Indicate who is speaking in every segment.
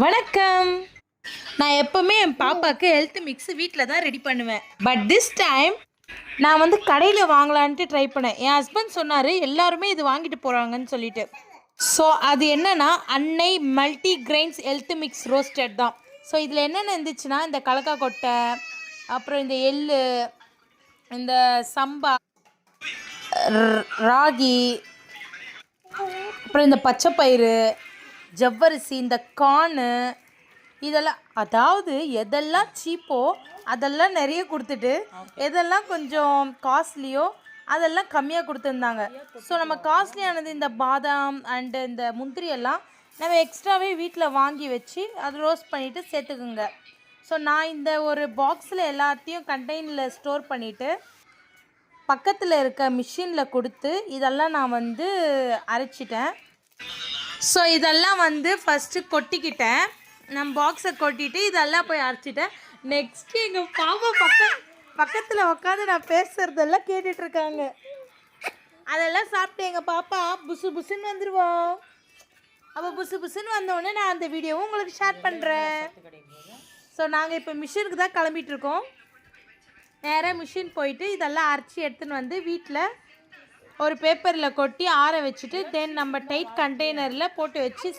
Speaker 1: வணக்கம். நான் எப்போவுமே என் பாப்பாவுக்கு ஹெல்த் மிக்ஸ் வீட்டில் தான் ரெடி பண்ணுவேன். பட் திஸ் டைம் நான் வந்து கடையில் வாங்கலான்ட்டு ட்ரை பண்ணேன். என் ஹஸ்பண்ட் சொன்னார் எல்லாருமே இது வாங்கிட்டு போகிறாங்கன்னு சொல்லிட்டு. ஸோ அது என்னன்னா Annai multi grains health mix roasted தான். ஸோ இதில் என்னென்ன இருந்துச்சுன்னா இந்த கலக்கா கொட்டை அப்புறம் இந்த எள்ளு இந்த சம்பா ராகி அப்புறம் இந்த பச்சைப்பயிறு ஜவ்வரிசி இந்த கார்னு இதெல்லாம் அதாவது எதெல்லாம் சீப்போ அதெல்லாம் நிறைய கொடுத்துட்டு எதெல்லாம் கொஞ்சம் காஸ்ட்லியோ அதெல்லாம் கம்மியாக கொடுத்துருந்தாங்க. ஸோ நம்ம காஸ்ட்லியானது இந்த பாதாம் அண்டு இந்த முந்திரி எல்லாம் நம்ம எக்ஸ்ட்ராவே வீட்டில் வாங்கி வச்சு அது ரோஸ்ட் பண்ணிவிட்டு சேர்த்துக்குங்க. ஸோ நான் இந்த ஒரு பாக்ஸில் எல்லாத்தையும் கண்டெய்னரில் ஸ்டோர் பண்ணிவிட்டு பக்கத்தில் இருக்க மிஷினில் கொடுத்து இதெல்லாம் நான் வந்து அரைச்சிட்டேன். ஸோ இதெல்லாம் வந்து ஃபஸ்ட்டு கொட்டிக்கிட்டேன். நான் பாக்ஸை கொட்டிட்டு இதெல்லாம் போய் அரைச்சிட்டேன். நெக்ஸ்ட் எங்கள் பாப்பா பக்கம் பக்கத்தில் உட்காந்து நான் பேசுகிறதெல்லாம் கேட்டுட்ருக்காங்க. அதெல்லாம் சாப்பிட்டு எங்கள் பாப்பா புசு புசுன்னு வந்துடுவோம் அப்போ புசு புசுன்னு வந்தோடனே நான் அந்த வீடியோவும் உங்களுக்கு ஷேர் பண்ணுறேன் ஸோ நாங்கள் இப்போ மிஷினுக்கு தான் கிளம்பிட்டு இருக்கோம். நேராக மிஷின் போயிட்டு இதெல்லாம் அரைச்சி எடுத்துன்னு வந்து வீட்டில் ஒரு பேப்பரில் கொட்டி ஆற வச்சுட்டு தென் நம்ம டைட் கண்டெய்னரில் போட்டு வச்சு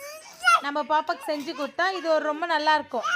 Speaker 1: நம்ம பாப்பாக்கு செஞ்சு கொடுத்தா இது ஒரு ரொம்ப நல்லாயிருக்கும்